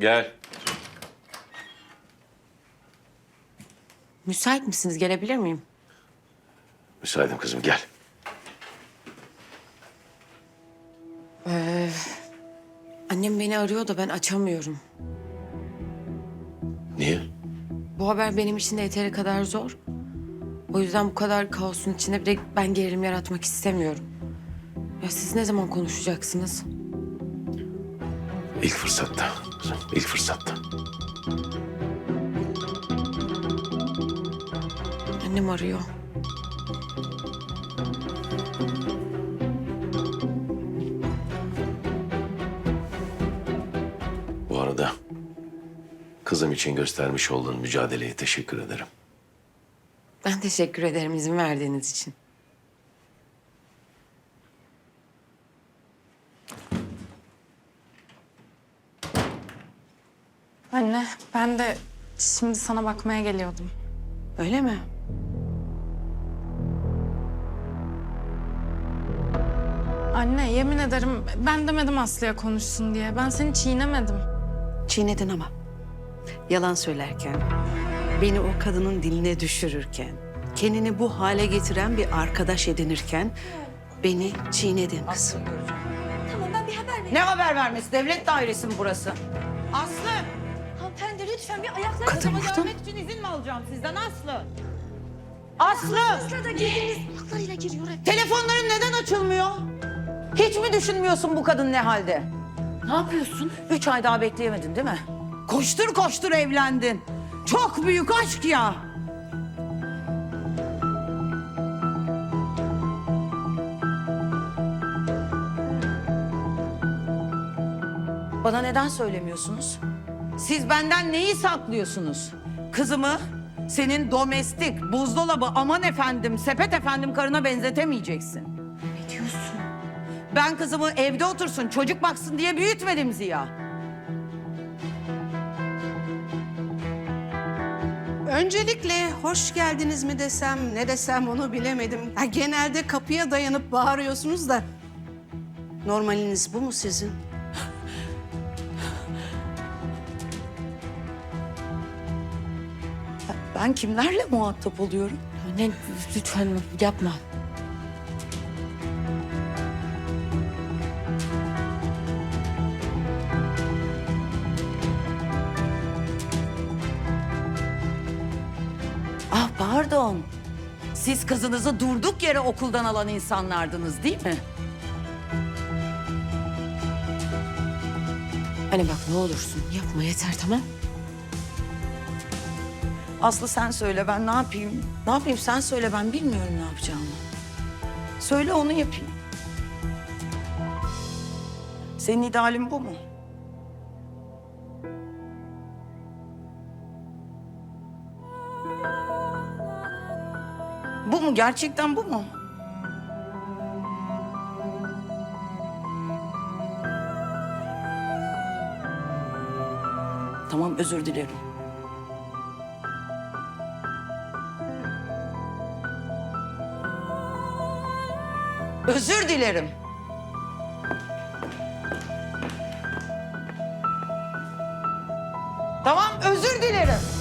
Gel. Müsait misiniz? Gelebilir miyim? Müsaadim kızım gel. Annem beni arıyor da ben açamıyorum. Niye? Bu haber benim için de yeteri kadar zor. O yüzden bu kadar kaosun içinde bir de ben gerilim yaratmak istemiyorum. Ya siz ne zaman konuşacaksınız? İlk fırsatta kızım ilk fırsatta. Annem arıyor. Bu arada kızım için göstermiş olduğun mücadeleye teşekkür ederim. Ben teşekkür ederim izin verdiğiniz için. Anne, ben de şimdi sana bakmaya geliyordum. Öyle mi? Anne, yemin ederim ben demedim Aslı'ya konuşsun diye. Ben seni çiğnemedim. Çiğnedin ama. Yalan söylerken, beni o kadının diline düşürürken, kendini bu hale getiren bir arkadaş edinirken beni çiğnedin kızım. Tamam ben bir haber vereyim. Ne haber vermesi? Devlet dairesi mi burası? Aslı! Lütfen bir ayaklarınızı Kadın burada. görmek için izin mi alacağım sizden Aslı? Aslı! Asla da girdiğiniz ayaklarıyla giriyor hep. Telefonların neden açılmıyor? Hiç mi düşünmüyorsun bu kadın ne halde? Ne yapıyorsun? Üç ay daha bekleyemedin değil mi? Koştur koştur evlendin. Çok büyük aşk ya. Bana neden söylemiyorsunuz? Siz benden neyi saklıyorsunuz? Kızımı senin domestik, buzdolabı, aman efendim, sepet efendim karına benzetemeyeceksin. Ne diyorsun? Ben kızımı evde otursun, çocuk baksın diye büyütmedim Ziya. Öncelikle hoş geldiniz mi desem, ne desem onu bilemedim. Ha, genelde kapıya dayanıp bağırıyorsunuz da... Normaliniz bu mu sizin? Ben kimlerle muhatap oluyorum? Anne lütfen yapma. Ah pardon. Siz kızınızı durduk yere okuldan alan insanlardınız değil mi? Anne bak ne olursun yapma yeter tamam. Aslı sen söyle ben ne yapayım? Ne yapayım sen söyle ben bilmiyorum ne yapacağımı. Söyle onu yapayım. Senin idealin bu mu? Bu mu? Gerçekten bu mu? Tamam özür dilerim. Özür dilerim. Tamam özür dilerim.